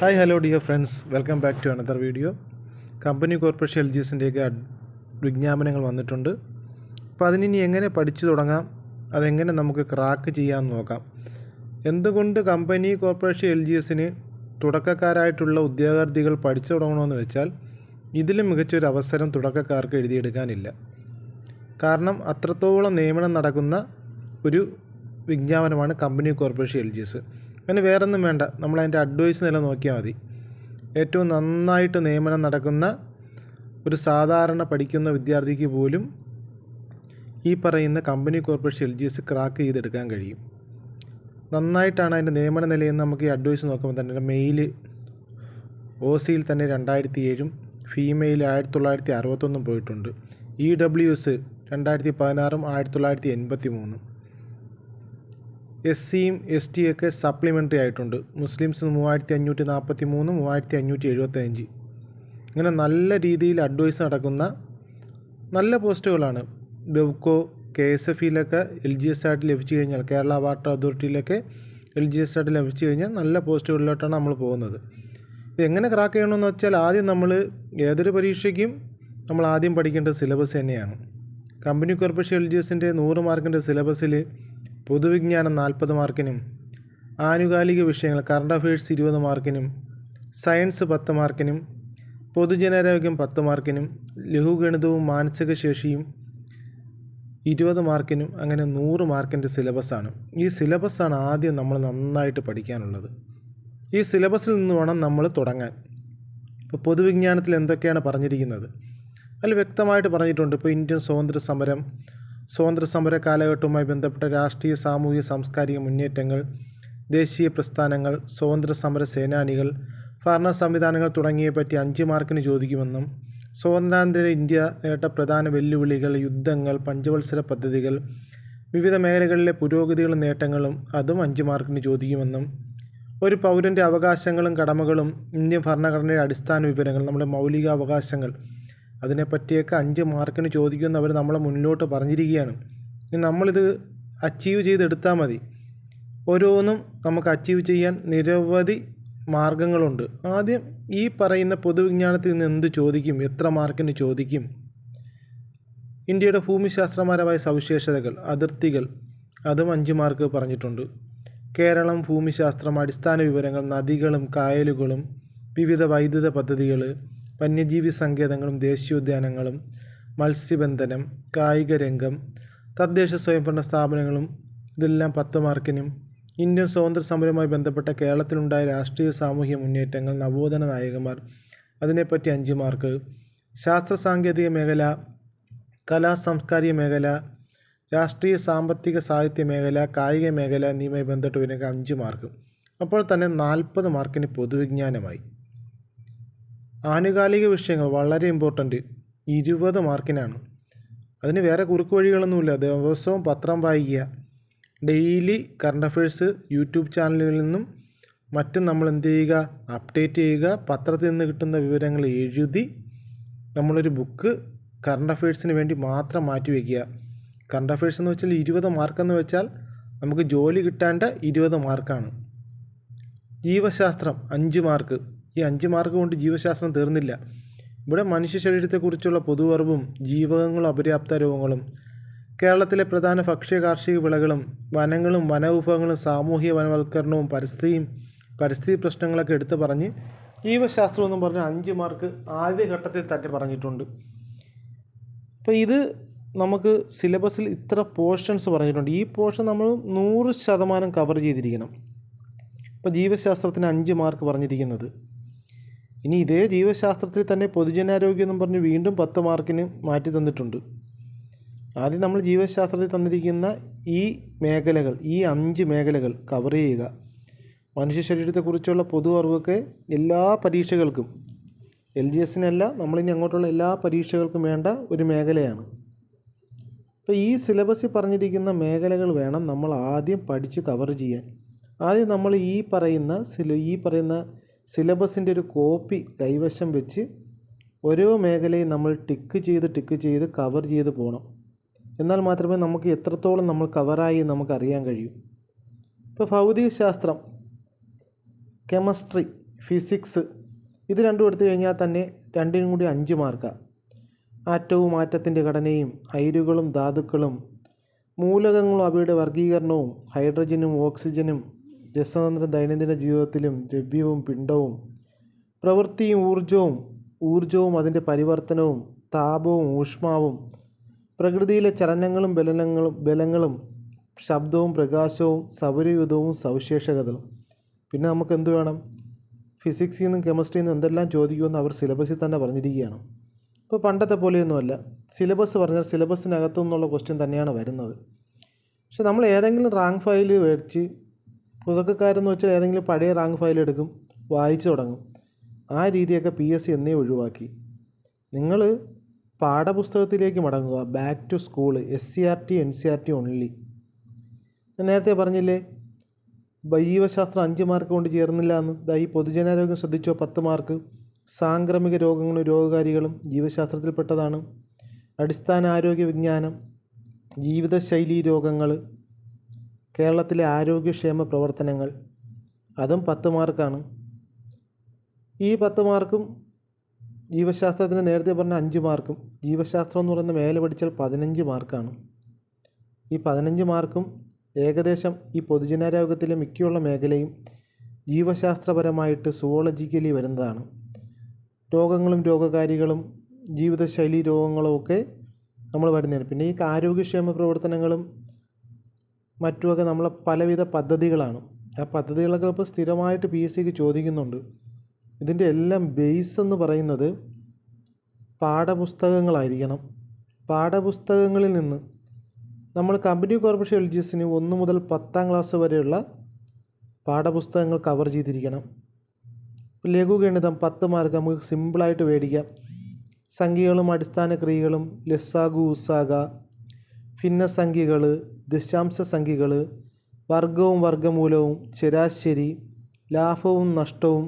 Hi hello dear friends welcome back to another video company corporation L G എസിന്റെയൊക്കെ വിജ്ഞാപനങ്ങൾ വന്നിട്ടുണ്ട്. അപ്പോൾ അതിനി എങ്ങനെ പഠിച്ചു തുടങ്ങാം? അതെങ്ങനെ നമുക്ക് ക്രാക്ക് ചെയ്യാമെന്ന് നോക്കാം. എന്തുകൊണ്ട് കമ്പനി കോർപ്പറേഷൻ എൽ ജി എസിന് തുടക്കക്കാരായിട്ടുള്ള ഉദ്യോഗാർത്ഥികൾ പഠിച്ചു തുടങ്ങണമെന്ന് വെച്ചാൽ ഇതിലും മികച്ചൊരു അവസരം തുടക്കക്കാർക്ക് എഴുതിയെടുക്കാനില്ല. കാരണം അത്രത്തോളം നിയമനം നടക്കുന്ന ഒരു വിജ്ഞാപനമാണ് company corporation L G S അങ്ങനെ വേറൊന്നും വേണ്ട. നമ്മൾ അതിന്റെ അഡ്വൈസ് നില നോക്കിയാൽ മതി. ഏറ്റവും നന്നായിട്ട് നിയമനം നടക്കുന്ന ഒരു സാധാരണ പഠിക്കുന്ന വിദ്യാർത്ഥിക്ക് പോലും ഈ പറയുന്ന company corporation L G S crack ചെയ്തെടുക്കാൻ കഴിയും. നന്നായിട്ടാണ് അതിന്റെ നിയമന നിലയെന്ന് നമുക്ക് ഈ അഡ്വൈസ് നോക്കുമ്പോൾ തന്നെ. മെയിൽ ഒ സിയിൽ തന്നെ രണ്ടായിരത്തി ഏഴും ഫീമെയിൽ ആയിരത്തി തൊള്ളായിരത്തി അറുപത്തൊന്നും പോയിട്ടുണ്ട്. ഇ ഡബ്ല്യു എസ് രണ്ടായിരത്തി പതിനാറും ആയിരത്തി തൊള്ളായിരത്തി എൺപത്തി മൂന്നും എസ് സിയും എസ് ടി ഒക്കെ സപ്ലിമെന്ററി ആയിട്ടുണ്ട്. മുസ്ലിംസ് മൂവായിരത്തി അഞ്ഞൂറ്റി നാൽപ്പത്തി മൂന്ന് മൂവായിരത്തി അഞ്ഞൂറ്റി എഴുപത്തഞ്ച് ഇങ്ങനെ നല്ല രീതിയിൽ അഡ്വൈസ് നടക്കുന്ന നല്ല പോസ്റ്റുകളാണ് ബെവ്കോ കെ എസ് എഫ് ഇയിലൊക്കെ എൽ ജി എസ് ആയിട്ട് ലഭിച്ചു കഴിഞ്ഞാൽ കേരള വാട്ടർ അതോറിറ്റിയിലൊക്കെ എൽ ജി എസ് ആയിട്ട് ലഭിച്ചു കഴിഞ്ഞാൽ നല്ല പോസ്റ്റുകളിലോട്ടാണ് നമ്മൾ പോകുന്നത്. ഇത് എങ്ങനെ ക്രാക്ക് ചെയ്യണമെന്ന് വെച്ചാൽ ആദ്യം നമ്മൾ ഏതൊരു പരീക്ഷയ്ക്കും നമ്മൾ ആദ്യം പഠിക്കേണ്ട സിലബസ് തന്നെയാണ്. കമ്പനി കോർപ്പറേഷൻ എൽ ജി എസിന്റെ നൂറ് മാർക്കിന്റെ സിലബസിൽ പൊതുവിജ്ഞാനം നാൽപ്പത് മാർക്കിനും ആനുകാലിക വിഷയങ്ങൾ കറണ്ട് അഫയേഴ്സ് ഇരുപത് മാർക്കിനും സയൻസ് പത്ത് മാർക്കിനും പൊതുജനാരോഗ്യം പത്ത് മാർക്കിനും ലഘുഗണിതവും മാനസിക ശേഷിയും ഇരുപത് മാർക്കിനും അങ്ങനെ നൂറ് മാർക്കിന്റെ സിലബസാണ് ഈ സിലബസാണ് ആദ്യം നമ്മൾ നന്നായിട്ട് പഠിക്കാനുള്ളത്. ഈ സിലബസിൽ നിന്ന് വേണം നമ്മൾ തുടങ്ങാൻ. ഇപ്പോൾ പൊതുവിജ്ഞാനത്തിൽ എന്തൊക്കെയാണ് പറഞ്ഞിരിക്കുന്നത്? അതിൽ വ്യക്തമായിട്ട് പറഞ്ഞിട്ടുണ്ട്. ഇപ്പോൾ ഇന്ത്യൻ സ്വാതന്ത്ര്യ സമരം സ്വാതന്ത്ര്യ സമര കാലഘട്ടവുമായി ബന്ധപ്പെട്ട രാഷ്ട്രീയ സാമൂഹിക സാംസ്കാരിക മുന്നേറ്റങ്ങൾ ദേശീയ പ്രസ്ഥാനങ്ങൾ സ്വാതന്ത്ര്യ സമര സേനാനികൾ ഭരണ സംവിധാനങ്ങൾ തുടങ്ങിയവയെ പറ്റി അഞ്ച് മാർക്കിന് ചോദിക്കുമെന്നും സ്വാതന്ത്ര്യാനന്തര ഇന്ത്യ നേരിട്ട പ്രധാന വെല്ലുവിളികൾ യുദ്ധങ്ങൾ പഞ്ചവത്സര പദ്ധതികൾ വിവിധ മേഖലകളിലെ പുരോഗതികളും നേട്ടങ്ങളും അതും അഞ്ച് മാർക്കിന് ചോദിക്കുമെന്നും ഒരു പൗരന്റെ അവകാശങ്ങളും കടമകളും ഇന്ത്യൻ ഭരണഘടനയുടെ അടിസ്ഥാന വിവരങ്ങൾ നമ്മുടെ മൗലിക അവകാശങ്ങൾ അതിനെപ്പറ്റിയൊക്കെ അഞ്ച് മാർക്കിന് ചോദിക്കുമെന്ന് അവർ നമ്മളെ മുന്നിലോട്ട് പറഞ്ഞിരിക്കുകയാണ്. ഇനി നമ്മളിത് അച്ചീവ് ചെയ്തെടുത്താൽ മതി. ഓരോന്നും നമുക്ക് അച്ചീവ് ചെയ്യാൻ നിരവധി മാർഗങ്ങളുണ്ട്. ആദ്യം ഈ പറയുന്ന പൊതുവിജ്ഞാനത്തിൽ നിന്ന് എന്ത് ചോദിക്കും? എത്ര മാർക്കിന് ചോദിക്കും? ഇന്ത്യയുടെ ഭൂമിശാസ്ത്രപരമായ സവിശേഷതകൾ അതിർത്തികൾ അതും അഞ്ച് മാർക്ക് പറഞ്ഞിട്ടുണ്ട്. കേരളം ഭൂമിശാസ്ത്രം അടിസ്ഥാന വിവരങ്ങൾ നദികളും കായലുകളും വിവിധ വൈദ്യുത പദ്ധതികൾ വന്യജീവി സങ്കേതങ്ങളും ദേശീയോദ്യാനങ്ങളും മത്സ്യബന്ധനം കായിക രംഗം തദ്ദേശ സ്വയംഭരണ സ്ഥാപനങ്ങളും ഇതെല്ലാം പത്ത് മാർക്കിനും ഇന്ത്യൻ സ്വാതന്ത്ര്യ സമരവുമായി ബന്ധപ്പെട്ട കേരളത്തിലുണ്ടായ രാഷ്ട്രീയ സാമൂഹ്യ മുന്നേറ്റങ്ങൾ നവോത്ഥന നായകന്മാർ അതിനെപ്പറ്റി അഞ്ച് മാർക്ക്. ശാസ്ത്ര സാങ്കേതിക മേഖല കലാ സാംസ്കാരിക മേഖല രാഷ്ട്രീയ സാമ്പത്തിക സാഹിത്യ മേഖല കായിക മേഖല എന്നിവയുമായി ബന്ധപ്പെട്ട് വരുന്ന അഞ്ച് മാർക്ക്. അപ്പോൾ തന്നെ നാൽപ്പത് മാർക്കിന് പൊതുവിജ്ഞാനമായി. ആനുകാലിക വിഷയങ്ങൾ വളരെ ഇമ്പോർട്ടന്റ് ഇരുപത് മാർക്കിനാണ്. അതിന് വേറെ കുറുക്ക് വഴികളൊന്നുമില്ല. ദിവസവും പത്രം വായിക്കുക. ഡെയിലി കറണ്ട് അഫയേഴ്സ് യൂട്യൂബ് ചാനലുകളിൽ നിന്നും മറ്റും നമ്മൾ എന്ത് ചെയ്യുക? അപ്ഡേറ്റ് ചെയ്യുക. പത്രത്തിൽ നിന്ന് കിട്ടുന്ന വിവരങ്ങൾ എഴുതി നമ്മളൊരു ബുക്ക് കറണ്ട് അഫയേഴ്സിന് വേണ്ടി മാത്രം മാറ്റി വയ്ക്കുക കറണ്ട് അഫയേഴ്സ് എന്ന് വെച്ചാൽ ഇരുപത് മാർക്കെന്ന് വെച്ചാൽ നമുക്ക് ജോലി കിട്ടാണ്ട് ഇരുപത് മാർക്കാണ്. ജീവശാസ്ത്രം അഞ്ച് മാർക്ക്. ഈ അഞ്ച് മാർക്ക് കൊണ്ട് ജീവശാസ്ത്രം തീർന്നില്ല. ഇവിടെ മനുഷ്യ ശരീരത്തെക്കുറിച്ചുള്ള പൊതുവറിവും ജീവകങ്ങളും അപര്യാപ്ത രോഗങ്ങളും കേരളത്തിലെ പ്രധാന ഭക്ഷ്യ കാർഷിക വിളകളും വനങ്ങളും വനവിഭവങ്ങളും സാമൂഹിക വനവൽക്കരണവും പരിസ്ഥിതിയും പരിസ്ഥിതി പ്രശ്നങ്ങളൊക്കെ എടുത്തു പറഞ്ഞ് ജീവശാസ്ത്രം എന്നും പറഞ്ഞ അഞ്ച് മാർക്ക് ആദ്യ ഘട്ടത്തിൽ തന്നെ പറഞ്ഞിട്ടുണ്ട്. അപ്പോൾ ഇത് നമുക്ക് സിലബസിൽ ഇത്ര പോർഷൻസ് പറഞ്ഞിട്ടുണ്ട്. ഈ പോർഷൻ നമ്മൾ നൂറ് ശതമാനം കവർ ചെയ്തിരിക്കണം. ഇപ്പോൾ ജീവശാസ്ത്രത്തിന് അഞ്ച് മാർക്ക് പറഞ്ഞിരിക്കുന്നത്. ഇനി ഇതേ ജീവശാസ്ത്രത്തിൽ തന്നെ പൊതുജനാരോഗ്യം എന്നും പറഞ്ഞ് വീണ്ടും പത്ത് മാർക്കിന് മാറ്റി തന്നിട്ടുണ്ട്. ആദ്യം നമ്മൾ ജീവശാസ്ത്രത്തിൽ തന്നിരിക്കുന്ന ഈ മേഖലകൾ ഈ അഞ്ച് മേഖലകൾ കവർ ചെയ്യുക. മനുഷ്യ ശരീരത്തെക്കുറിച്ചുള്ള പൊതു അറിവൊക്കെ എല്ലാ പരീക്ഷകൾക്കും എൽ ജി എസിനല്ല നമ്മളിനി അങ്ങോട്ടുള്ള എല്ലാ പരീക്ഷകൾക്കും വേണ്ട ഒരു മേഖലയാണ്. അപ്പോൾ ഈ സിലബസിൽ പറഞ്ഞിരിക്കുന്ന മേഖലകൾ വേണം നമ്മൾ ആദ്യം പഠിച്ച് കവർ ചെയ്യാൻ. ആദ്യം നമ്മൾ ഈ പറയുന്ന സില ഈ പറയുന്ന സിലബസിന്റെ ഒരു കോപ്പി കൈവശം വെച്ച് ഓരോ മേഖലയും നമ്മൾ ടിക്ക് ചെയ്ത് ടിക്ക് ചെയ്ത് കവർ ചെയ്ത് പോകണം. എന്നാൽ മാത്രമേ നമുക്ക് എത്രത്തോളം നമ്മൾ കവറായി നമുക്ക് അറിയാൻ കഴിയൂ. ഇപ്പോൾ ഭൗതികശാസ്ത്രം കെമിസ്ട്രി ഫിസിക്സ് ഇത് രണ്ടും എടുത്തു കഴിഞ്ഞാൽ തന്നെ രണ്ടിനും കൂടി അഞ്ച് മാർക്കാണ് ആറ്റവും ആറ്റത്തിന്റെ ഘടനയും അയിരുകളും ധാതുക്കളും മൂലകങ്ങളും അവയുടെ വർഗീകരണവും ഹൈഡ്രജനും ഓക്സിജനും രസതന്ത്രം ദൈനംദിന ജീവിതത്തിലും ദ്രവ്യവും പിണ്ഡവും പ്രവൃത്തിയും ഊർജവും ഊർജവും അതിന്റെ പരിവർത്തനവും താപവും ഊഷ്മാവും പ്രകൃതിയിലെ ചലനങ്ങളും ബലനങ്ങളും ബലങ്ങളും ശബ്ദവും പ്രകാശവും സൗരയുധവും സവിശേഷതകളും. പിന്നെ നമുക്ക് എന്ത് വേണം? ഫിസിക്സിൽ നിന്നും കെമിസ്ട്രിയിൽ നിന്നും എന്തെല്ലാം ചോദിക്കുമെന്ന് അവർ സിലബസിൽ തന്നെ പറഞ്ഞിരിക്കുകയാണ്. ഇപ്പോൾ പണ്ടത്തെ പോലെയൊന്നുമല്ല. സിലബസ് പറഞ്ഞാൽ സിലബസിനകത്തു നിന്നുള്ള ക്വസ്റ്റ്യൻ തന്നെയാണ് വരുന്നത്. പക്ഷെ നമ്മൾ ഏതെങ്കിലും റാങ്ക് ഫയൽ മേടിച്ച് പുതുക്കക്കാരെന്ന് വെച്ചാൽ ഏതെങ്കിലും പഴയ റാങ്ക് ഫയൽ എടുക്കും വായിച്ചു തുടങ്ങും. ആ രീതിയൊക്കെ പി എസ് സി എന്നേ ഒഴിവാക്കി. നിങ്ങൾ പാഠപുസ്തകത്തിലേക്ക് മടങ്ങുക. Back to school S C R T N C R T only ഞാൻ നേരത്തെ പറഞ്ഞില്ലേ? ജീവശാസ്ത്രം അഞ്ച് മാർക്ക് കൊണ്ട് ചേർന്നില്ല എന്ന്. ദാ ഈ പൊതുജനാരോഗ്യം ശ്രദ്ധിച്ചോ? പത്ത് മാർക്ക് സാംക്രമിക രോഗങ്ങളും രോഗകാരികളും ജീവശാസ്ത്രത്തിൽപ്പെട്ടതാണ്. അടിസ്ഥാന ആരോഗ്യ വിജ്ഞാനം ജീവിതശൈലി രോഗങ്ങൾ കേരളത്തിലെ ആരോഗ്യക്ഷേമ പ്രവർത്തനങ്ങൾ. അതും പത്ത് മാർക്കാണ്. ഈ പത്ത് മാർക്കും ജീവശാസ്ത്രത്തിന് നേരത്തെ പറഞ്ഞ അഞ്ച് മാർക്കും ജീവശാസ്ത്രം എന്ന് പറയുന്ന മേലെ പഠിച്ചാൽ പതിനഞ്ച് മാർക്കാണ്. ഈ പതിനഞ്ച് മാർക്കും ഏകദേശം ഈ പൊതുജനാരോഗ്യത്തിലെ മിക്കുള്ള മേഖലയും ജീവശാസ്ത്രപരമായിട്ട് സുവോളജിക്കലി വരുന്നതാണ്. രോഗങ്ങളും രോഗകാരികളും ജീവിതശൈലി രോഗങ്ങളും ഒക്കെ നമ്മൾ വരുന്നതാണ്. പിന്നെ ഈ ആരോഗ്യക്ഷേമ പ്രവർത്തനങ്ങളും മറ്റുമൊക്കെ നമ്മളെ പലവിധ പദ്ധതികളാണ്. ആ പദ്ധതികളൊക്കെ ഇപ്പോൾ സ്ഥിരമായിട്ട് പി എസ് സിക്ക് ചോദിക്കുന്നുണ്ട്. ഇതിന്റെ എല്ലാം ബേസ് എന്ന് പറയുന്നത് പാഠപുസ്തകങ്ങളായിരിക്കണം. പാഠപുസ്തകങ്ങളിൽ നിന്ന് നമ്മൾ കമ്പനി കോർപ്പറേഷൻ എൽ ജി എസിന് ഒന്ന് മുതൽ പത്താം ക്ലാസ് വരെയുള്ള പാഠപുസ്തകങ്ങൾ കവർ ചെയ്തിരിക്കണം. ലഘുഗണിതം പത്ത് മാർക്ക് നമുക്ക് സിമ്പിളായിട്ട് മേടിക്കാം. സംഖ്യകളും അടിസ്ഥാന ക്രിയകളും ലസാഗു ഉസാഗ ഭിന്നസംഖ്യകൾ ദശാംശ സംഖ്യകൾ വർഗവും വർഗമൂലവും ശരാശരി ലാഭവും നഷ്ടവും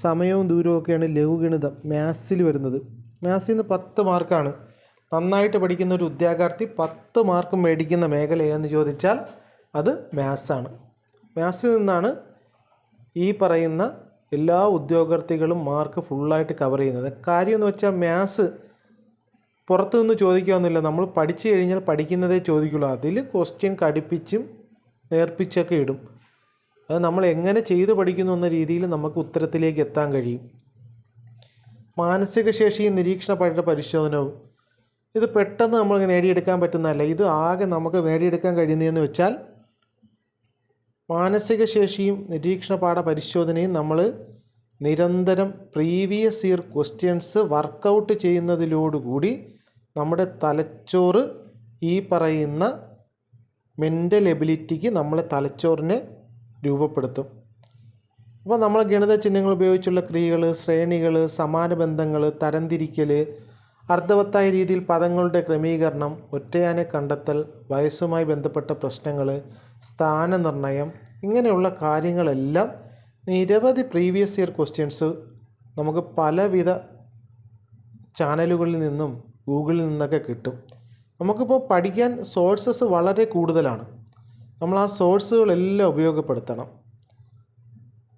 സമയവും ദൂരവും ഒക്കെയാണ് ലഘുഗണിതം മാത്സിൽ വരുന്നത്. മാത്സിൽ നിന്ന് പത്ത് മാർക്കാണ്. നന്നായിട്ട് പഠിക്കുന്ന ഒരു ഉദ്യോഗാർത്ഥി പത്ത് മാർക്ക് മേടിക്കുന്ന മേഖല ഏതെന്ന് ചോദിച്ചാൽ അത് മാത്സാണ്. മാത്സിൽ നിന്നാണ് ഈ പറയുന്ന എല്ലാ ഉദ്യോഗാർത്ഥികളും മാർക്ക് ഫുള്ളായിട്ട് കവർ ചെയ്യുന്നത്. കാര്യമെന്ന് വെച്ചാൽ മാത്സ് പുറത്തു നിന്ന് ചോദിക്കാമെന്നില്ല നമ്മൾ പഠിച്ചു കഴിഞ്ഞാൽ പഠിക്കുന്നതേ ചോദിക്കുള്ളൂ. അതിൽ ക്വസ്റ്റ്യൻ കടുപ്പിച്ചും നേർപ്പിച്ചൊക്കെ ഇടും. അത് നമ്മൾ എങ്ങനെ ചെയ്ത് പഠിക്കുന്നു എന്ന രീതിയിൽ നമുക്ക് ഉത്തരത്തിലേക്ക് എത്താൻ കഴിയും. മാനസിക ശേഷിയും നിരീക്ഷണ പഠന പരിശോധനവും. ഇത് പെട്ടെന്ന് നമ്മൾ നേടിയെടുക്കാൻ പറ്റുന്നതല്ല. ഇത് ആകെ നമുക്ക് നേടിയെടുക്കാൻ കഴിയുന്നതെന്ന് വെച്ചാൽ മാനസിക ശേഷിയും നിരീക്ഷണ പാഠ പരിശോധനയും നമ്മൾ നിരന്തരം previous year questions work out ചെയ്യുന്നതിലോടുകൂടി നമ്മുടെ തലച്ചോറ് ഈ പറയുന്ന മെന്റൽ എബിലിറ്റിക്ക് നമ്മളെ തലച്ചോറിനെ രൂപപ്പെടുത്തും. അപ്പോൾ നമ്മൾ ഗണിത ചിഹ്നങ്ങൾ ഉപയോഗിച്ചുള്ള ക്രിയകൾ ശ്രേണികൾ സമാനബന്ധങ്ങൾ തരംതിരിക്കൽ അർത്ഥവത്തായ രീതിയിൽ പദങ്ങളുടെ ക്രമീകരണം ഒറ്റയാനെ കണ്ടെത്തൽ വയസ്സുമായി ബന്ധപ്പെട്ട പ്രശ്നങ്ങൾ സ്ഥാനനിർണയം ഇങ്ങനെയുള്ള കാര്യങ്ങളെല്ലാം നിരവധി പ്രീവിയസ് ഇയർ ക്വസ്റ്റ്യൻസ് നമുക്ക് പലവിധ ചാനലുകളിൽ നിന്നും ഗൂഗിളിൽ നിന്നൊക്കെ കിട്ടും. നമുക്കിപ്പോൾ പഠിക്കാൻ സോഴ്സസ് വളരെ കൂടുതലാണ്. നമ്മൾ ആ സോഴ്സുകളെല്ലാം ഉപയോഗപ്പെടുത്തണം.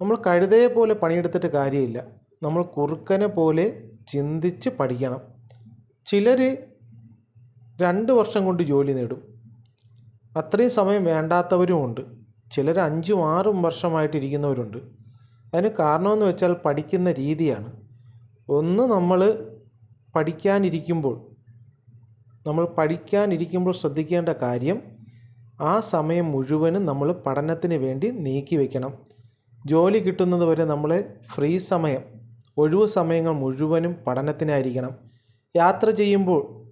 നമ്മൾ കഴുതയെ പോലെ പണിയെടുത്തിട്ട് കാര്യമില്ല. നമ്മൾ കുറുക്കനെ പോലെ ചിന്തിച്ച് പഠിക്കണം. ചിലർ രണ്ട് വർഷം കൊണ്ട് ജോലി നേടും. അത്രയും സമയം വേണ്ടാത്തവരുമുണ്ട് ചിലർ അഞ്ചും ആറും വർഷമായിട്ടിരിക്കുന്നവരുണ്ട് അതിന് കാരണമെന്ന് വെച്ചാൽ പഠിക്കുന്ന രീതിയാണ്. ഒന്ന് നമ്മൾ പഠിക്കാനിരിക്കുമ്പോൾ നമ്മൾ പഠിക്കാനിരിക്കുമ്പോൾ ശ്രദ്ധിക്കേണ്ട കാര്യം ആ സമയം മുഴുവനും നമ്മൾ പഠനത്തിന് വേണ്ടി നീക്കി വയ്ക്കണം ജോലി കിട്ടുന്നത് വരെ നമ്മൾ ഫ്രീ സമയം ഒഴിവ് സമയങ്ങൾ മുഴുവനും പഠനത്തിനായിരിക്കണം. യാത്ര ചെയ്യുമ്പോൾ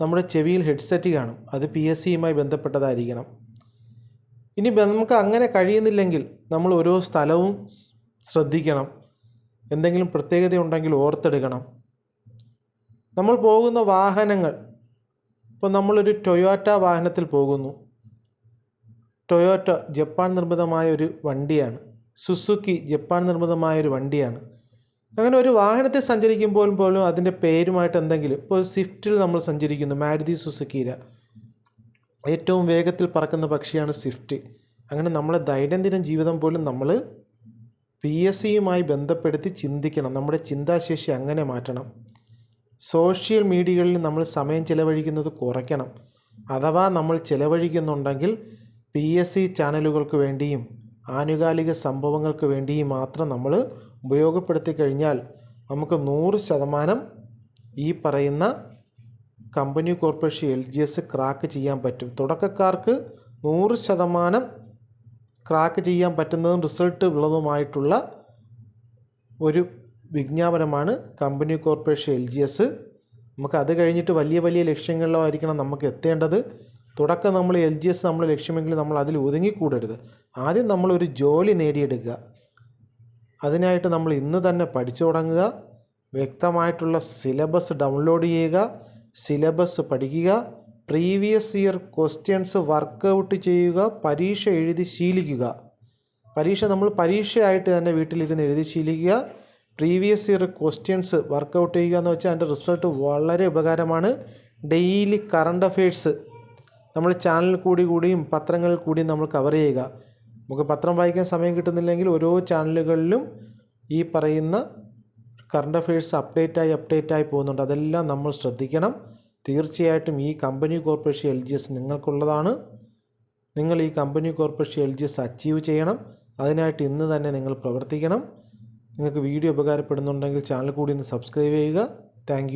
നമ്മുടെ ചെവിയിൽ ഹെഡ്സെറ്റ് കാണും അത് പി എസ് സിയുമായി ബന്ധപ്പെട്ടതായിരിക്കണം. ഇനി നമുക്ക് അങ്ങനെ കഴിയുന്നില്ലെങ്കിൽ നമ്മൾ ഓരോ സ്ഥലവും ശ്രദ്ധിക്കണം. എന്തെങ്കിലും പ്രത്യേകത ഉണ്ടെങ്കിൽ ഓർത്തെടുക്കണം. നമ്മൾ പോകുന്ന വാഹനങ്ങൾ ഇപ്പോൾ നമ്മളൊരു ടൊയോറ്റ വാഹനത്തിൽ പോകുന്നു. ടൊയോറ്റ ജപ്പാൻ നിർമ്മിതമായ ഒരു വണ്ടിയാണ്. സുസുക്കി ജപ്പാൻ നിർമ്മിതമായ ഒരു വണ്ടിയാണ്. അങ്ങനെ ഒരു വാഹനത്തിൽ സഞ്ചരിക്കുമ്പോൾ പോലും അതിന്റെ പേരുമായിട്ട് എന്തെങ്കിലും ഇപ്പോൾ സ്വിഫ്റ്റിൽ നമ്മൾ സഞ്ചരിക്കുന്നു മാരുതി സുസുക്കിയില. ഏറ്റവും വേഗത്തിൽ പറക്കുന്ന പക്ഷിയാണ് സ്വിഫ്റ്റ്. അങ്ങനെ നമ്മളെ ദൈനംദിന ജീവിതം പോലും നമ്മൾ പി എസ് സിയുമായി ബന്ധപ്പെടുത്തി ചിന്തിക്കണം. നമ്മുടെ ചിന്താശേഷി അങ്ങനെ മാറ്റണം. സോഷ്യൽ മീഡിയകളിൽ നമ്മൾ സമയം ചിലവഴിക്കുന്നത് കുറയ്ക്കണം. അഥവാ നമ്മൾ ചിലവഴിക്കുന്നുണ്ടെങ്കിൽ പി എസ് സി ചാനലുകൾക്ക് വേണ്ടിയും ആനുകാലിക സംഭവങ്ങൾക്ക് വേണ്ടിയും മാത്രം നമ്മൾ ഉപയോഗപ്പെടുത്തി കഴിഞ്ഞാൽ നമുക്ക് നൂറ് ശതമാനം ഈ പറയുന്ന company corporation L G S crack ചെയ്യാൻ പറ്റും. തുടക്കക്കാർക്ക് നൂറ് ശതമാനം ക്രാക്ക് ചെയ്യാൻ പറ്റുന്നതും റിസൾട്ട് ഉള്ളതുമായിട്ടുള്ള ഒരു വിജ്ഞാപനമാണ് company corporation L G S നമുക്ക് അത് കഴിഞ്ഞിട്ട് വലിയ വലിയ ലക്ഷ്യങ്ങളിലോ ആയിരിക്കണം നമുക്ക് എത്തേണ്ടത്. തുടക്കം നമ്മൾ എൽ ജി എസ് നമ്മൾ ലക്ഷ്യമെങ്കിൽ നമ്മൾ അതിൽ ഒതുങ്ങിക്കൂടരുത്. ആദ്യം നമ്മളൊരു ജോലി നേടിയെടുക്കുക. അതിനായിട്ട് നമ്മൾ ഇന്ന് തന്നെ പഠിച്ചു തുടങ്ങുക. വ്യക്തമായിട്ടുള്ള സിലബസ് ഡൗൺലോഡ് ചെയ്യുക. സിലബസ് പഠിക്കുക. Previous year questions work out ചെയ്യുക. പരീക്ഷ എഴുതി ശീലിക്കുക. പരീക്ഷ നമ്മൾ പരീക്ഷയായിട്ട് തന്നെ വീട്ടിലിരുന്ന് എഴുതി ശീലിക്കുക. പ്രീവിയസ് ഇയർ ക്വസ്റ്റ്യൻസ് വർക്കൗട്ട് ചെയ്യുക എന്ന് വെച്ചാൽ അതിന്റെ റിസൾട്ട് വളരെ ഉപകാരമാണ്. ഡെയിലി കറണ്ട് അഫയേഴ്സ് നമ്മൾ ചാനലിൽ കൂടി കൂടിയും പത്രങ്ങളിൽ കൂടിയും നമ്മൾ കവർ ചെയ്യുക. നമുക്ക് പത്രം വായിക്കാൻ സമയം കിട്ടുന്നില്ലെങ്കിൽ ഓരോ ചാനലുകളിലും ഈ പറയുന്ന കറണ്ട് അഫയേഴ്സ് അപ്ഡേറ്റായി അപ്ഡേറ്റായി പോകുന്നുണ്ട്. അതെല്ലാം നമ്മൾ ശ്രദ്ധിക്കണം. തീർച്ചയായിട്ടും ഈ company corporation L G S നിങ്ങൾക്കുള്ളതാണ്. നിങ്ങൾ ഈ company corporation L G S achieve ചെയ്യണം. അതിനായിട്ട് ഇന്ന് തന്നെ നിങ്ങൾ പ്രവർത്തിക്കണം. നിങ്ങൾക്ക് വീഡിയോ ഉപകാരപ്പെടുന്നുണ്ടെങ്കിൽ ചാനൽ കൂടി ഒന്ന് സബ്സ്ക്രൈബ് ചെയ്യുക. താങ്ക്